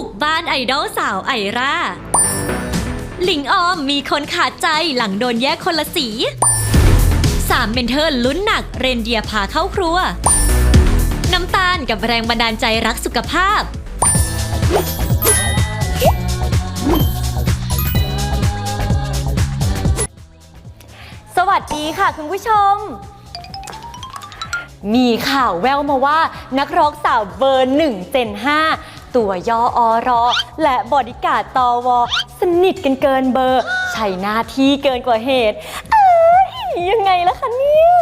บุกบ้านไอดอลสาวไอร่า หลิงออมมีคนขาดใจหลังโดนแยกคนละสี สามเมนเทอร์ลุ้นหนักเรนเดียพาเข้าครัว น้ำตาลกับแรงบันดาลใจรักสุขภาพ สวัสดีค่ะคุณผู้ชม มีข่าวแววมาว่านักร้องสาวเบอร์1เจน5 ตัวยออรอ และบอดี้การ์ดตอวอสนิทกันเกินเบอร์ ใช้หน้าที่เกินกว่าเหตุ เอ้ยยังไงล่ะคะเนี่ย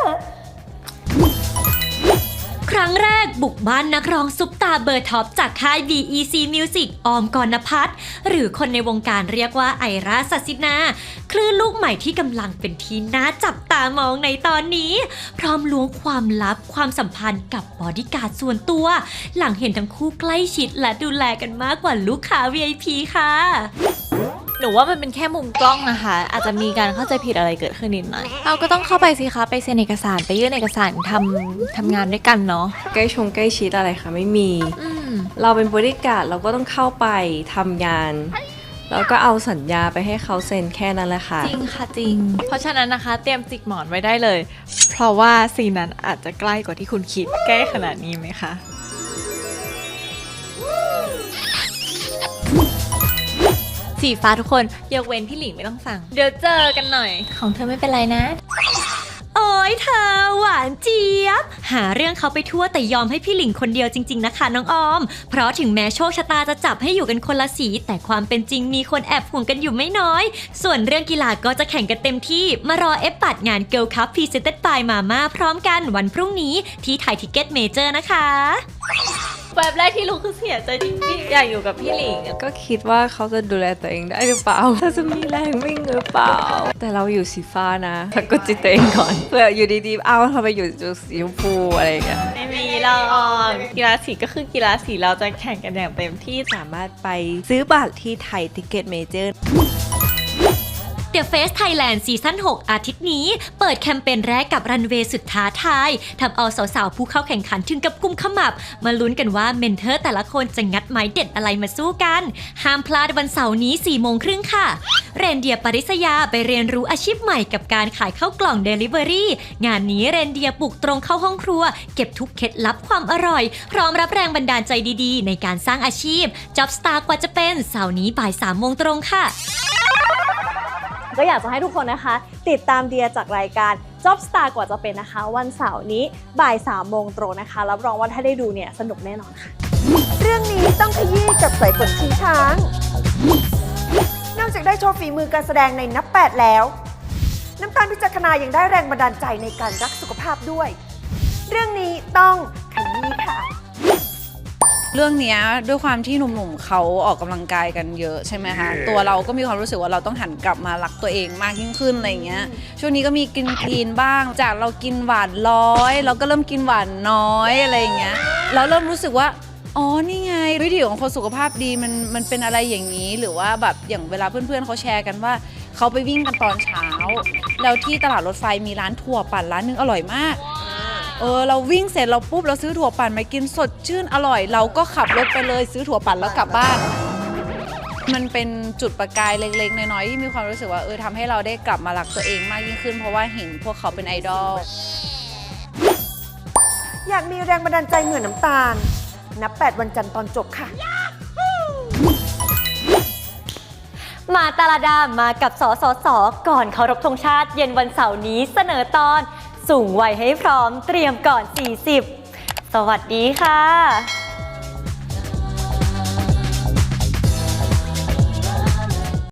รั้งแรกบุกบ้านนักร้องซุปตาเบอร์ท็อปจากค่าย BEC Music ออมกรณพัฒน์หรือคนในวงการเรียกว่าไอราสัสินา คลื่นลูกใหม่ที่กำลังเป็นที่น่าจับตามองในตอนนี้ พร้อมล้วงความลับความสัมพันธ์กับบอดี้การ์ดส่วนตัว หลังเห็นทั้งคู่ใกล้ชิดและดูแลกันมากกว่าลูกค้า VIP ค่ะ หนูว่ามันเป็นแค่มุมกล้องนะคะ อาจจะมีการเข้าใจผิดอะไรเกิดขึ้นนิดหน่อย เราก็ต้องเข้าไปสิคะไปเซ็นเอกสารไปยื่นเอกสารทำทำงานด้วยกันเนาะใกล้ชงใกล้ชิดอะไรคะไม่มี อืม เราเป็นบริการดเราก็ต้องเข้าไปทำงาน แล้วก็เอาสัญญาไปให้เขาเซ็นแค่นั้นแหละค่ะ จริงค่ะจริง เพราะฉะนั้นนะคะ เตรียมจิกหมอนไว้ได้เลย เพราะว่าซีนนั้นอาจจะใกล้กว่าที่คุณคิดใกล้ขนาดนี้ไหมคะ สีฟ้าทุกคนยกเว้นพี่หลิงไม่ต้องสั่ง เดี๋ยวเจอกันหน่อย ของเธอไม่เป็นไรนะ โอ้ยเธอหวานเจี๊ยบ หาเรื่องเขาไปทั่วแต่ยอมให้พี่หลิงคนเดียวจริง ๆ นะคะน้องออม เพราะถึงแม้โชคชะตาจะจับให้อยู่กันคนละสี แต่ความเป็นจริงมีคนแอบห่วงกันอยู่ไม่น้อย ส่วนเรื่องกีฬาก็จะแข่งกันเต็มที่ มารอเอฟปัดงาน Girl Cup Presented by Mama พร้อมกันวันพรุ่งนี้ที่ไทยทิกเก็ตเมเจอร์นะคะ แบบแรกที่รู้คือเสียใจจริงๆ อยากอยู่กับพี่หลิง ก็คิดว่าเขาจะดูแลตัวเองได้หรือเปล่าถ้าจะมีแรงวิ่งหรือเปล่า แต่เราอยู่สีฟ้านะถ้ากดจิตตัวเองก่อนเผื่ออยู่ดีๆ เอ้าทำไมอยู่จุดสีชมพูอะไรอย่างเงี้ย ไม่มีหรอกกีฬาสีก็คือกีฬาสีเราจะแข่งกันอย่างเต็มที่สามารถไปซื้อบัตรที่ไทยทิเก็ตเมเจอร์ The Face Thailand ซีซั่น6 อาทิตย์นี้ เปิดแคมเปญแรกกับรันเวย์สุดท้าทายทำเอาสาวๆ ผู้เข้าแข่งขันถึงกับกุมขมับ มาลุ้นกันว่าเมนเทอร์แต่ละคนจะงัดไม้เด็ดอะไรมาสู้กัน ห้ามพลาดวันเสาร์นี้4โมงครึ่งค่ะ เรนเดียปริศยาไปเรียนรู้อาชีพใหม่กับการขายข้าวกล่อง Delivery งานนี้เรนเดียบุกตรงเข้าห้องครัว เก็บทุกเคล็ดลับความอร่อย พร้อมรับแรงบันดาลใจดีๆ ในการสร้างอาชีพ Job Star กว่าจะเป็นเสาร์นี้บ่าย3โมงตรงค่ะ ก็อยากจะให้ทุกคนนะคะ ติดตามเดียจากรายการ Job Star กว่าจะเป็นนะคะ วันเสาร์นี้บ่าย3โมงตรงนะคะรับรองว่าถ้าได้ดูเนี่ยสนุกแน่นอนค่ะ เรื่องนี้ต้องขยี้กับสายฝนชิงช้าง นอกจากได้โชว์ฝีมือการแสดงในนับแปดแล้ว น้ำตาลพิจักนายังได้แรงบันดาลใจในการรักสุขภาพด้วย เรื่องนี้ต้อง เรื่องเนี้ยด้วยความที่หนุ่มๆเขาออกกำลังกายกันเยอะใช่ไหมคะตัวเราก็มีความรู้สึกว่าเราต้องหันกลับมารักตัวเองมากยิ่งขึ้นอะไรเงี้ยช่วงนี้ก็มีกินคลีนบ้าง จากเรากินหวานร้อย เราก็เริ่มกินหวานน้อยอะไรอย่างเงี้ยเราเริ่มรู้สึกว่าอ๋อ นี่ไง วิธีของคนสุขภาพดีมันมันเป็นอะไรอย่างนี้ หรือว่าแบบอย่างเวลาเพื่อนๆเขาแชร์กันว่า เขาไปวิ่งกันตอนเช้า แล้วที่ตลาดรถไฟมีร้านถั่วปั่นร้านหนึงอร่อยมาก เออเราวิ่งเสร็จเราปุ๊บเราซื้อถั่วปั่นมากินสดชื่นอร่อย เราก็ขับรถไปเลยซื้อถั่วปั่นแล้วกลับบ้าน มันเป็นจุดประกายเล็กๆ น้อยๆที่มีความรู้สึกว่าเออทำให้เราได้กลับมารักตัวเองมากยิ่งขึ้น เพราะว่าเห็นพวกเขาเป็นไอดอล อยากมีแรงบันดาลใจเหมือนน้ำตาล นับ 8 วันจันทร์ตอนจบค่ะ มาตาลาดามากับสสส ก่อนเคารพธงชาติเย็นวันเสาร์นี้เสนอตอน สูงวัยให้พร้อมเตรียมก่อน 40 สวัสดีค่ะ